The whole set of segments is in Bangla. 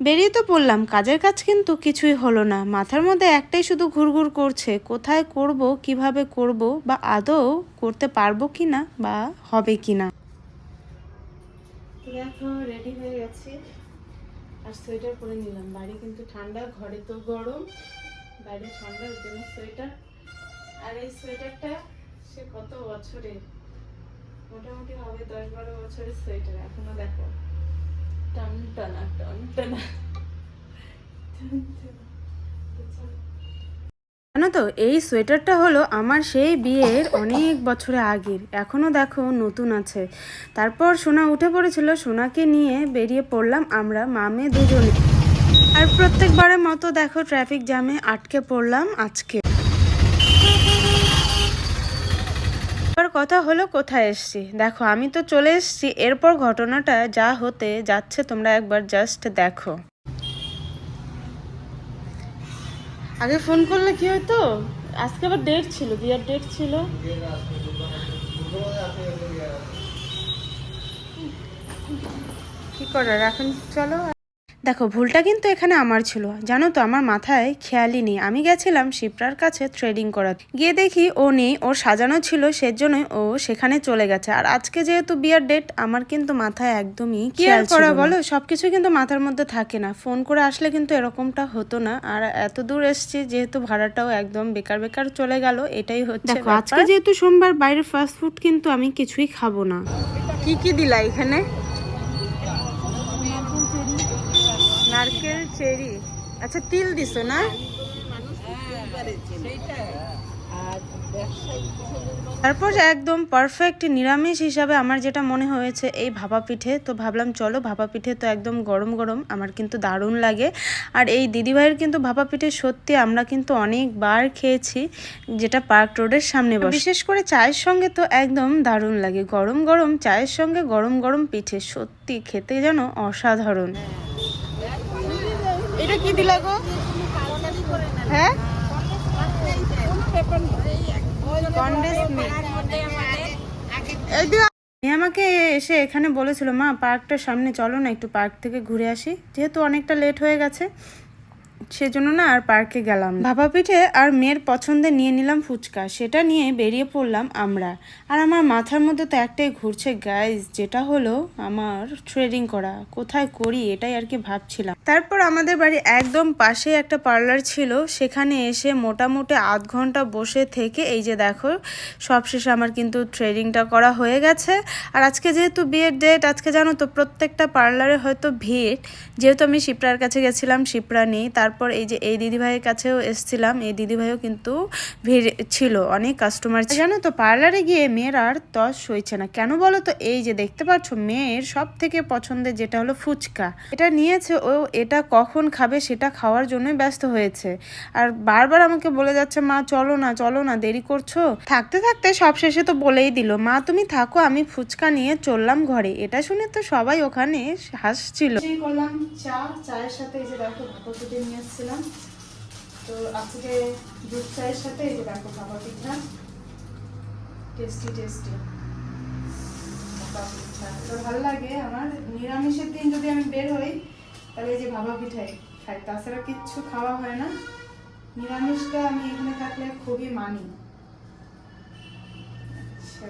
বেরিয়ে তো পড়লাম, কাজের কাজ কিন্তু কিছুই হলো না। মাথার মধ্যে একটাই শুধু ঘুরঘুর করছে, কোথায় করব, কীভাবে করব, বা আদৌ করতে পারব কি না বা হবে কি না দেখো রেডি হয়ে গেছি। আর সোয়েটার পরে নিলাম। বাড়ি কিন্তু ঠান্ডা, ঘরে তো গরম। বাইরে ঠান্ডা ওর জন্য সোয়েটার আর এই সোয়েটারটা সে কত বছরের? মোটামুটি হবে দশ বারো বছরের সোয়েটার এখনও দেখো। জানো তো, এই সোয়েটারটা হলো আমার সেই বিয়ের অনেক বছরে আগের। এখনও দেখো নতুন আছে। তারপর সোনা উঠে পড়েছিল, সোনাকে নিয়ে বেরিয়ে পড়লাম আমরা, মামে দুজনে। আর প্রত্যেকবারের মতো দেখো ট্রাফিক জ্যামে আটকে পড়লাম আজকে। এবার কথা হলো কোথায় এসছি? দেখো আমি তো চলে এসছি এরপর ঘটনাটা যা হতে যাচ্ছে তোমরা একবার জাস্ট দেখো। আগে ফোন করলে কি হতো আজকে আবার ডেট ছিল বিয়ার ডেট ছিল। কি করার এখন চলো। দেখো ভুলটা কিন্তু এখানে আমার ছিল। জানো তো আমার মাথায় খেয়ালই নেই। আমি গেছিলাম শিপ্রার কাছে ট্রেডিং করাতে গিয়ে দেখি ও নেই ওর সাজানো ছিল সেজন্যই ও সেখানে চলে গেছে। আর আজকে যেহেতু বিয়ার ডেট আমার কিন্তু মাথায় একদমই খেয়াল করা বলো? সবকিছু কিন্তু মাথার মধ্যে থাকে না। ফোন করে আসলে কিন্তু এরকমটা হতো না। আর এত দূর এসছি যেহেতু ভাড়াটাও একদম বেকার বেকার চলে গেল এটাই হচ্ছে দেখো আজকে যেহেতু সোমবার বাইরে ফাস্ট ফুড কিন্তু আমি কিছুই খাব না। কি কি দিলা এখানে? চেরি আচ্ছা তিল দিছো না? তারপর একদম পারফেক্ট নিরামিষ হিসাবে আমার যেটা মনে হয়েছে এই ভাপা পিঠে, তো ভাবলাম চলো ভাপা পিঠে তো একদম গরম গরম, আমার কিন্তু দারুণ লাগে। আর এই দিদিভাইয়ের কিন্তু ভাপা পিঠে সত্যি আমরা কিন্তু অনেকবার খেয়েছি, যেটা পার্ক রোডের সামনে বসে। বিশেষ করে চায়ের সঙ্গে তো একদম দারুণ লাগে, গরম গরম চায়ের সঙ্গে গরম গরম পিঠে, সত্যি খেতে যেন অসাধারণ। এটা কি দিলা গো? হ্যাঁ? আমাকে এসে এখানে বলেছিল, মা পার্কটার সামনে চলো না, একটু পার্ক থেকে ঘুরে আসি। যেহেতু অনেকটা লেট হয়ে গেছে, সেজন্য না আর পার্কে গেলাম। ভাপা পিঠে আর মেয়ের পছন্দে নিয়ে নিলাম ফুচকা, সেটা নিয়ে বেরিয়ে পড়লাম আমরা। আর আমার মাথার মধ্যে তো একটাই ঘুরছে গাইজ যেটা হলো আমার ট্রেডিং করা। কোথায় করি, এটাই আর কি ভাবছিলাম। তারপর আমাদের বাড়ি একদম পাশে একটা পার্লার ছিল। সেখানে এসে মোটামুটি আধ ঘণ্টা বসে থেকে এই যে দেখো, সবশেষে আমার কিন্তু ট্রেডিংটা করা হয়ে গেছে। আর আজকে যেহেতু বিয়ের ডেট আজকে জানো তো প্রত্যেকটা পার্লারে হয়তো ভিড়। যেহেতু আমি শিপ্রার কাছে গেছিলাম, শিপ্রা নেই। তারপর এই যে এই দিদিভাইয়ের কাছেও এসছিলাম, এই দিদিভাইও কিন্তু ভিড় ছিল, অনেক কাস্টমার জানো তো, পার্লারে গিয়ে মেয়ের আর তস সইছে না। কেন বলো তো? এই যে দেখতে পাচ্ছ, মেয়ের সব থেকে পছন্দের যেটা হলো ফুচকা। এটা নিয়েছে ও এটা কখন খাবে সেটা খাওয়ার জন্যই ব্যস্ত হয়েছে। আর বারবার আমাকে বলে যাচ্ছে, মা, চলো না চলো না, দেরি করছ? থাকতে থাকতে সব শেষে তো বলেই দিল, মা, তুমি থাকো, আমি ফুচকা নিয়ে চললাম ঘরে। এটা শুনে তো সবাই ওখানে হাসছিল। চা, চায়ের সাথে এই যে দেখো নিয়ে এসেছিলাম। তো আজকে দুধ চায়ের সাথে এই যে দেখো ভাপা পিঠা। টেস্টি টেস্টি ভাপা ভালো লাগে আমার। নিরামিষের দিন যদি আমি বের হই তাহলে এই যে ভাপা পিঠাই খাই, তাছাড়া কিচ্ছু খাওয়া হয় না। নিরামিষটা আমি এখানে থাকলে খুবই মানি। আচ্ছা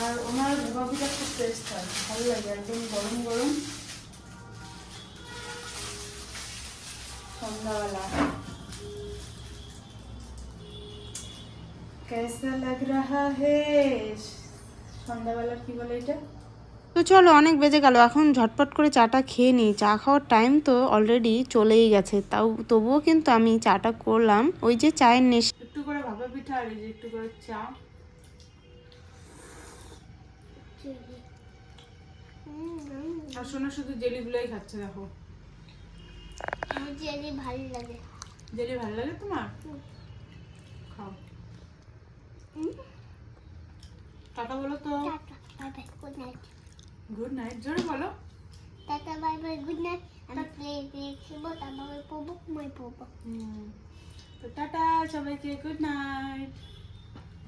আর ওনার ভাবিটা খুব টেস্ট হয়, ভালো লাগে, একদম গরম গরম। সন্ধ্যাবেলা। कैसा लग रहा है সন্ধ্যাবেলা কি বলে এটা তো চলো অনেক বেজে গেল এখন ঝটপট করে চাটা খেয়ে নিই চা খাওয়ার টাইম তো অলরেডি চলেই গেছে তাও তবুও কিন্তু আমি চাটা করলাম ওই যে চায়ের নেশা একটু করে ভাপা পিঠা আর এই যে একটু করে চা আর শোনা শুধু জেলিগুলোই খাচ্ছে দেখো আমার জেলি ভালো লাগে জেলি ভালো লাগে তোমার খাও টাটা বলো তো। Tata bye bye good night good night জোরে বলো। Tata bye bye good night আমি প্লে দেখব তারপরে পড়ব মই পড়ব। তো টাটা সবাইকে গুড নাইট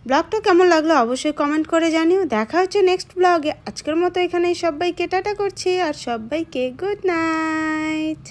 ব্লগটা কেমন লাগল অবশ্যই কমেন্ট করে জানিও। দেখা হচ্ছে নেক্সট ব্লগে আজকের মতো এখানেই সবাইকে টাটা করছি আর সবাইকে গুড নাইট